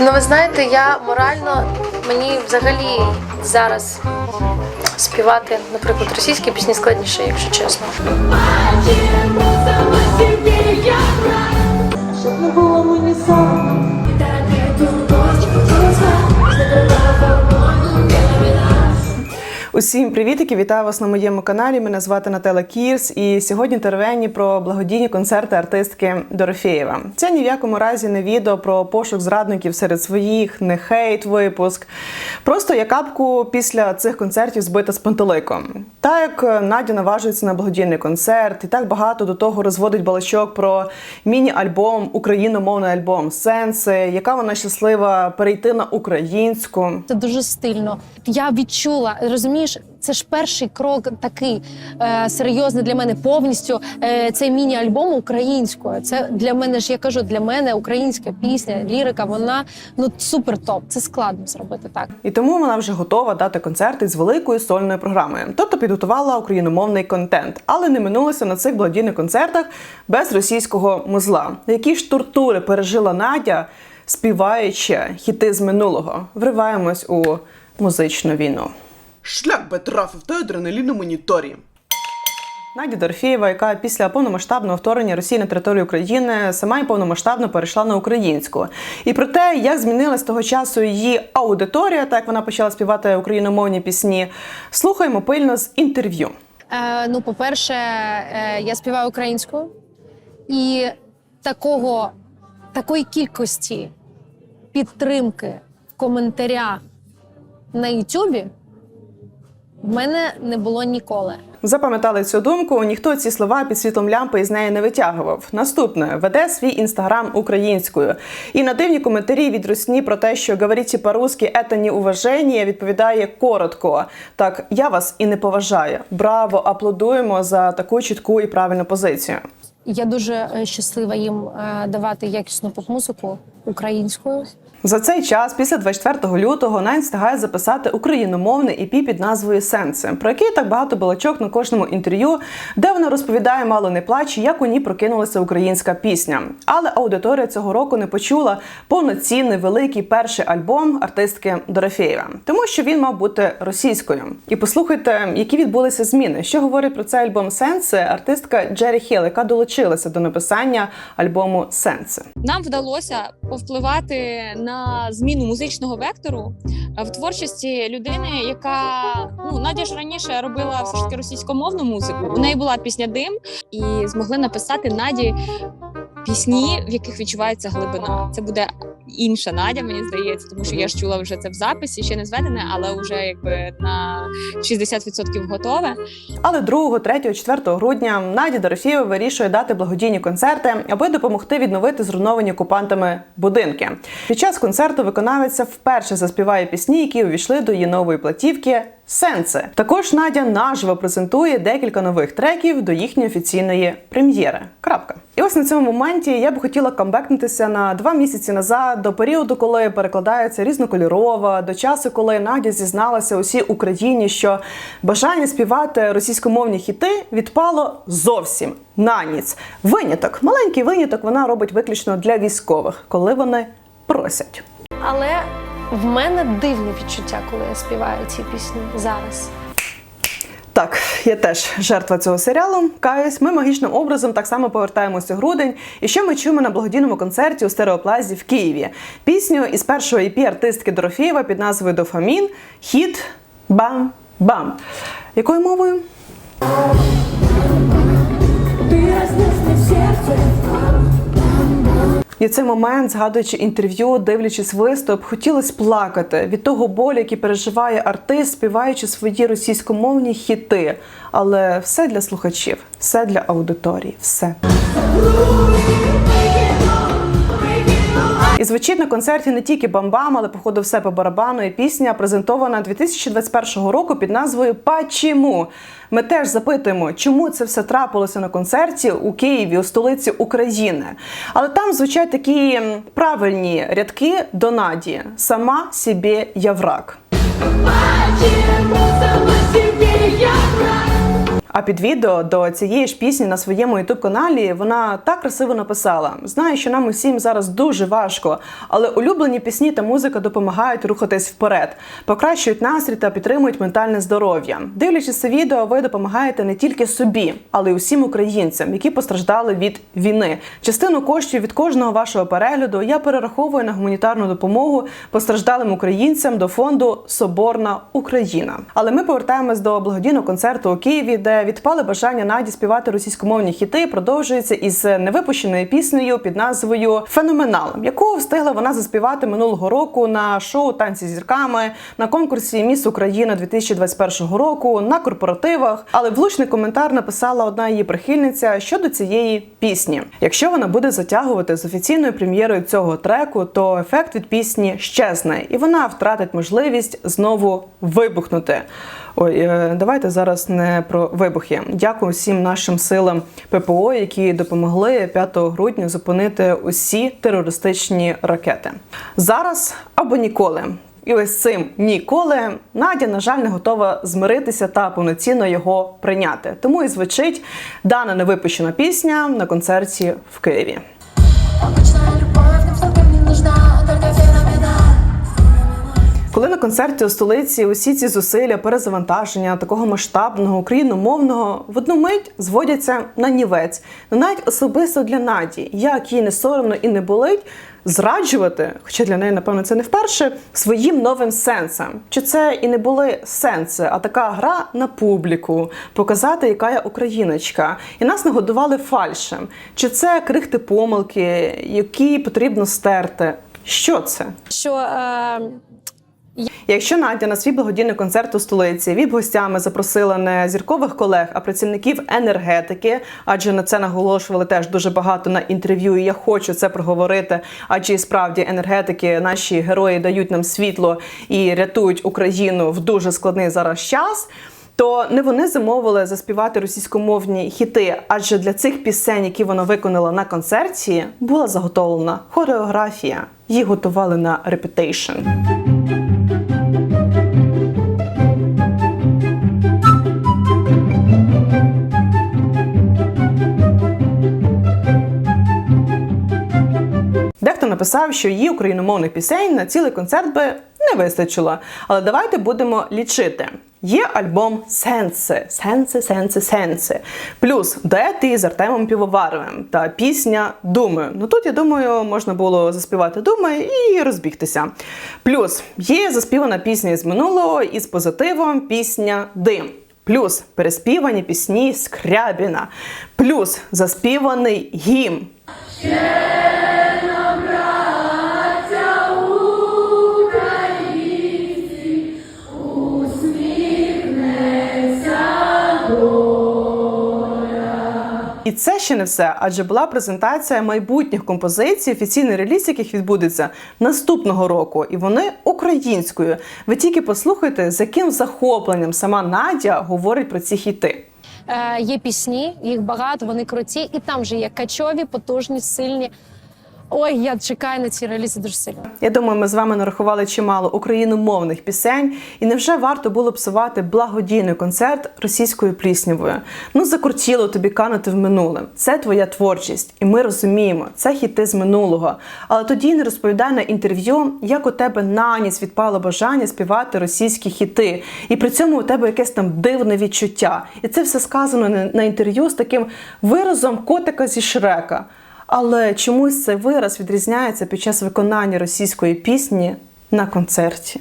Ну, ви знаєте, я морально мені взагалі зараз співати, наприклад, російські пісні складніше, якщо чесно. Щоб не було мені соромно. Усім привітики! Вітаю вас на моєму каналі. Мене звати Наталя Кірс, і сьогодні теревені про благодійні концерти артистки Дорофєєва. Це ні в якому разі не відео про пошук зрадників серед своїх, не хейт випуск. Просто я капку після цих концертів збита з пантеликом. Та як Надя наважується на благодійний концерт, і так багато до того розводить балачок про міні-альбом, україномовний альбом Сенси, яка вона щаслива перейти на українську. Це дуже стильно. Я відчула, розумієш, це ж перший крок такий е, серйозний для мене повністю. Е, цей міні-альбом українською. Це для мене ж я кажу, для мене українська пісня, лірика, вона ну супер топ. Це складно зробити так. І тому вона вже готова дати концерти з великою сольною програмою. Тобто підготувала україномовний контент, але не минулося на цих благодійних концертах без російського музла. Які ж тортури пережила Надя, співаючи хіти з минулого. Вриваємось у музичну війну. Шлях би трафив той адреналін у моніторі. Надя Дорфєєва, яка після повномасштабного вторгнення Росії на територію України сама й повномасштабно перейшла на українську. І про те, як змінилась того часу її аудиторія, так як вона почала співати україномовні пісні, слухаємо пильно з інтерв'ю. Е, ну, по-перше, е, я співаю українською, і такого, такої кількості підтримки в коментарях на Ютубі в мене не було ніколи. Запам'ятали цю думку. Ніхто ці слова під світлом лямпи із неї не витягував. Наступне веде свій інстаграм українською. І на дивні коментарі від Русні про те, що говорите по-русски – це не уваження, відповідає коротко. Так, я вас і не поважаю. Браво, аплодуємо за таку чітку і правильну позицію. Я дуже е, щаслива їм е, давати якісну поп-музику українською. За цей час, після 24 лютого, Найн встигає записати україномовний EP під назвою Сенси, про який так багато балачок на кожному інтерв'ю, де вона розповідає мало не плач, як у ній прокинулася українська пісня. Але аудиторія цього року не почула повноцінний великий перший альбом артистки Дорофєєва, тому що він мав бути російською. І послухайте, які відбулися зміни. Що говорить про цей альбом Сенси артистка Джері Хіл, яка долучилася до написання альбому Сенси. нам вдалося повпливати на зміну музичного вектору е, в творчості людини, яка ну Надя ж раніше робила все ж таки російськомовну музику. У неї була пісня Дим, і змогли написати Наді пісні, в яких відчувається глибина. Це буде інша Надя, мені здається, тому що я ж чула вже це в записі, ще не зведене, але вже якби на 60% готове. Але 2, 3, 4 грудня Надя Дорофєєва вирішує дати благодійні концерти, аби допомогти відновити зруйновані окупантами будинки. Під час концерту виконавиця вперше заспіває пісні, які увійшли до її нової платівки. Сенси також Надя наживо презентує декілька нових треків до їхньої офіційної прем'єри. Крапка. І ось на цьому моменті я б хотіла камбекнутися на два місяці назад, до періоду, коли перекладається різнокольорова, до часу, коли Надя зізналася усій Україні, що бажання співати російськомовні хіти відпало зовсім на ніц. Виняток, маленький виняток, вона робить виключно для військових, коли вони просять. Але в мене дивне відчуття, коли я співаю ці пісні зараз. Так, я теж жертва цього серіалу. Каюсь, ми магічним образом так само повертаємося грудень. І що ми чуємо на благодійному концерті у стереоплазі в Києві? Пісню із першого EP артистки Дорофєєва під назвою Дофамін, хіт Бам-Бам. Якою мовою? Ти. І цей момент, згадуючи інтерв'ю, дивлячись виступ, хотілося плакати від того болю, який переживає артист, співаючи свої російськомовні хіти. Але все для слухачів, все для аудиторії, все. Звучить на концерті не тільки бам-бам, але походу все по барабану. І пісня презентована 2021 року під назвою «Почему?». Ми теж запитуємо, чому це все трапилося на концерті у Києві, у столиці України. Але там звучать такі правильні рядки до Наді: сама собі я враг. А під відео до цієї ж пісні на своєму ютуб каналі вона так красиво написала: знаю, що нам усім зараз дуже важко, але улюблені пісні та музика допомагають рухатись вперед, покращують настрій та підтримують ментальне здоров'я. Дивлячись це відео, ви допомагаєте не тільки собі, але й усім українцям, які постраждали від війни. Частину коштів від кожного вашого перегляду я перераховую на гуманітарну допомогу постраждалим українцям до фонду Соборна Україна. Але ми повертаємось до благодійного концерту у Києві, де відпали бажання Наді співати російськомовні хіти. Продовжується із невипущеною піснею під назвою Феноменал, яку встигла вона заспівати минулого року на шоу Танці з зірками на конкурсі Міс Україна 2021 року на корпоративах. Але влучний коментар написала одна її прихильниця щодо цієї пісні. Якщо вона буде затягувати з офіційною прем'єрою цього треку, то ефект від пісні щезне, і вона втратить можливість знову вибухнути. Ой, е, давайте зараз не про вибухи. Дякую всім нашим силам ППО, які допомогли 5 грудня зупинити усі терористичні ракети. Зараз або ніколи. І ось цим ніколи Надя, на жаль, не готова змиритися та повноцінно його прийняти. Тому і звучить дана невипущена пісня на концерті в Києві. Коли на концерті у столиці усі ці зусилля перезавантаження такого масштабного україномовного в одну мить зводяться на нівець, ну навіть особисто для Наді, як їй не соромно і не болить. Зраджувати, хоча для неї, напевно, це не вперше, своїм новим сенсом. Чи це і не були сенси, а така гра на публіку, показати, яка я україночка, і нас нагодували фальшем. Чи це крихти помилки, які потрібно стерти? Що це? Що е, Якщо Надя на свій благодійний концерт у столиці віп гостями запросила не зіркових колег, а працівників енергетики, адже на це наголошували теж дуже багато на інтерв'ю. і Я хочу це проговорити. Адже і справді енергетики, наші герої дають нам світло і рятують Україну в дуже складний зараз час. То не вони замовили заспівати російськомовні хіти, адже для цих пісень, які вона виконала на концерті, була заготовлена хореографія. Їх готували на репетейшн. Написав, що її україномовних пісень на цілий концерт би не вистачило. Але давайте будемо лічити. Є альбом Сенси, Сенси, Сенси, Сенси. Плюс дуети з Артемом Півоваровим та пісня Думи. Ну тут, я думаю, можна було заспівати думи і розбігтися. Плюс є заспівана пісня із минулого із позитивом пісня Дим. Плюс переспівані пісні Скрябіна. Плюс заспіваний гімн. Це ще не все, адже була презентація майбутніх композицій, офіційний реліз, яких відбудеться наступного року, і вони українською. Ви тільки послухайте, з яким захопленням сама Надя говорить про ці хіти. е, є пісні, їх багато, вони круті, і там же є качові, потужні, сильні. Ой, я чекаю на ці релізи дуже сильно. Я думаю, ми з вами нарахували чимало україномовних пісень, і невже варто було псувати благодійний концерт російською пліснявою? Ну закрутіло тобі канути в минуле. Це твоя творчість, і ми розуміємо, це хіти з минулого. Але тоді не розповідай на інтерв'ю, як у тебе на ніч відпало бажання співати російські хіти, і при цьому у тебе якесь там дивне відчуття. І це все сказано на інтерв'ю з таким виразом котика зі шрека. Але чомусь цей вираз відрізняється під час виконання російської пісні на концерті.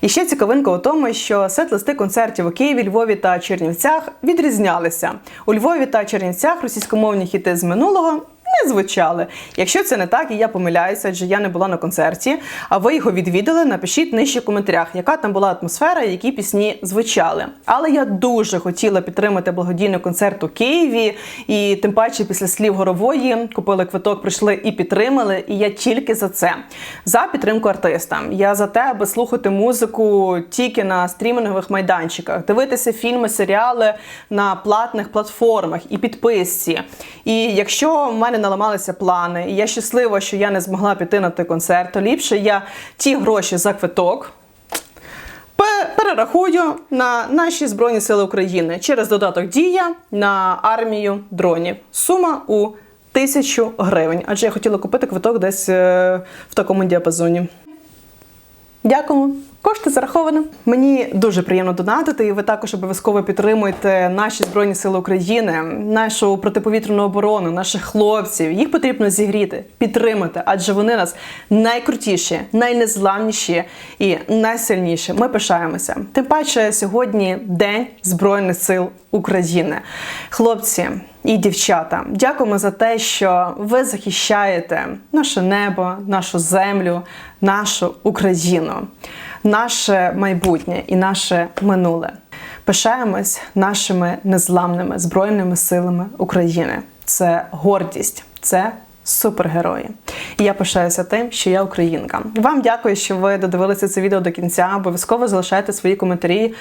І ще цікавинка у тому, що сет-листи концертів у Києві, Львові та Чернівцях відрізнялися. У Львові та Чернівцях російськомовні хіти з минулого не звучали. Якщо це не так, і я помиляюся, адже я не була на концерті, а ви його відвідали, напишіть нижче в коментарях, яка там була атмосфера, які пісні звучали. Але я дуже хотіла підтримати благодійний концерт у Києві, і тим паче після слів горової купили квиток, прийшли і підтримали. І я тільки за це, за підтримку артиста. Я за те, аби слухати музику тільки на стрімінгових майданчиках, дивитися фільми, серіали на платних платформах і підписці. І якщо в мене наламалися плани, і я щаслива, що я не змогла піти на той концерт, то ліпше я ті гроші за квиток Перерахую на наші збройні сили України через додаток Дія на армію дронів. Сума у тисячу гривень. Адже я хотіла купити квиток десь е, в такому діапазоні. Дякуємо. Кошти зараховано. Мені дуже приємно донатити, і ви також обов'язково підтримуєте наші збройні сили України, нашу протиповітряну оборону, наших хлопців. Їх потрібно зігріти, підтримати, адже вони нас найкрутіші, найнезламніші і найсильніші. Ми пишаємося. Тим паче сьогодні День Збройних сил України. Хлопці і дівчата, дякуємо за те, що ви захищаєте наше небо, нашу землю, нашу Україну, наше майбутнє і наше минуле. Пишаємось нашими незламними збройними силами України. Це гордість, це супергерої. І я пишаюся тим, що я українка. Вам дякую, що ви додивилися це відео до кінця. Обов'язково залишайте свої коментарі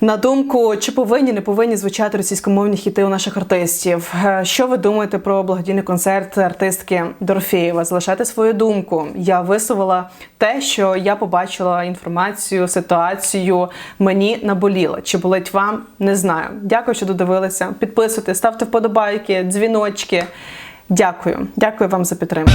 на думку, чи повинні не повинні звучати російськомовні хіти у наших артистів. Е, Що ви думаєте про благодійний концерт артистки Дорофєєва? Залишайте свою думку. Я висувала те, що я побачила інформацію, ситуацію. Мені наболіло. Чи болить вам? Не знаю. Дякую, що додивилися. Підписуйтесь, ставте вподобайки, дзвіночки. Дякую, дякую вам за підтримку.